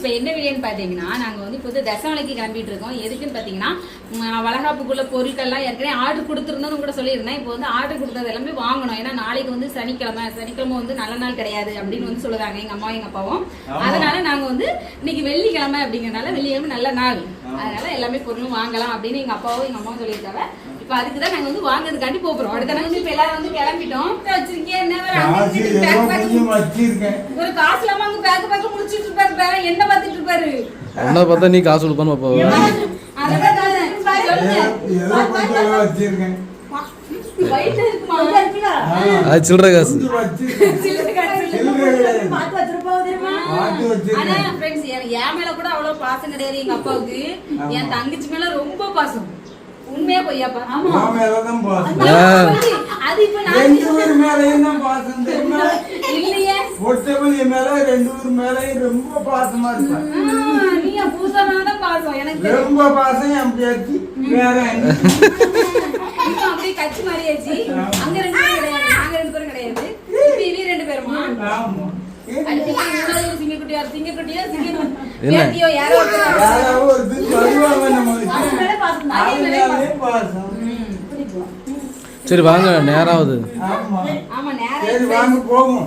இப்போ என்ன வீடியோன்னு பார்த்தீங்கன்னா நாங்கள் வந்து இப்போ வந்து தசமலைக்கு கிளம்பிட்டு இருக்கோம். எதுக்குன்னு பார்த்தீங்கன்னா வளகாப்புக்குள்ள பொருட்கள்லாம் ஏற்கனவே ஆர்டர் கொடுத்துருந்தோன்னு கூட சொல்லியிருந்தேன். இப்போ வந்து ஆர்டர் கொடுத்தது எல்லாமே வாங்கணும். ஏன்னா நாளைக்கு வந்து சனிக்கிழமை சனிக்கிழமை வந்து நல்ல நாள் கிடையாது அப்படின்னு வந்து சொல்லுறாங்க எங்க அம்மா எங்க அப்பாவும். அதனால நாங்க வந்து இன்னைக்கு வெள்ளிக்கிழமை அப்படிங்கறனால வெள்ளிக்கிழமை நல்ல நாள். அதனால எல்லாமே பொருளும் வாங்கலாம் அப்படின்னு எங்க அப்பாவும் எங்க அம்மாவும் சொல்லியிருக்காங்க. இப்போ அதுக்கு தான் நாங்க வந்து வாங்குறதுக்காண்டி போறோம். அடுத்த நாள் வந்து இப்போ எல்லாரும் வந்து கிளம்பிட்டோம். அங்க காசு இங்கிட்டு ஏதோ பேக் பேக் கொஞ்சம் வச்சிருக்கேன். ஒரு காசு இல்லாம அங்க பேக் பேக் முடிச்சிட்டு இருப்பாரு பாரு, என்ன பார்த்துட்டு இருப்பாரு? உன்னை பார்த்தா நீ காசு கொடுப்பான்னு பாப்பா அதான். ஏதோ கொஞ்சம் வச்சிருக்கேன். சில்லற காசு. என் மேல கூட அவ்வளவு பாசம் கிடையாது எங்க அப்பாவுக்கு. ஆமா. என் தங்கச்சி மேல ரொம்ப பாசம். உண்மையா பொய்யாப்பா? ஏன்? அது இப்ப நான் ரெண்டு பேர் மேலையும் தான் பாசம் தெரியுமா? இல்லையே. ஒட்டவழி மேல ரெண்டு பேர் மேலையும் ரொம்ப பாசமா இருப்பேன் ஆ, நீ என் பூசனாதான் பாசம் எனக்கு. ரொம்ப பாசம் என் பேச்சு வேற? இப்ப அப்படியே கட்சி மாறியாச்சு. அங்க ரெண்டு பேரும் கிடையாது. நாங்க ரெண்டு பேரும் கிடையாது. இப்ப இனி ரெண்டு பேருமா? ஆமா. ஒரு யாரோ ஒருத்தர் வருவாங்க நம்மளுக்கு சரி வாங்க நேராவது. ஆமா ஆமா நேரம் சரி வாங்க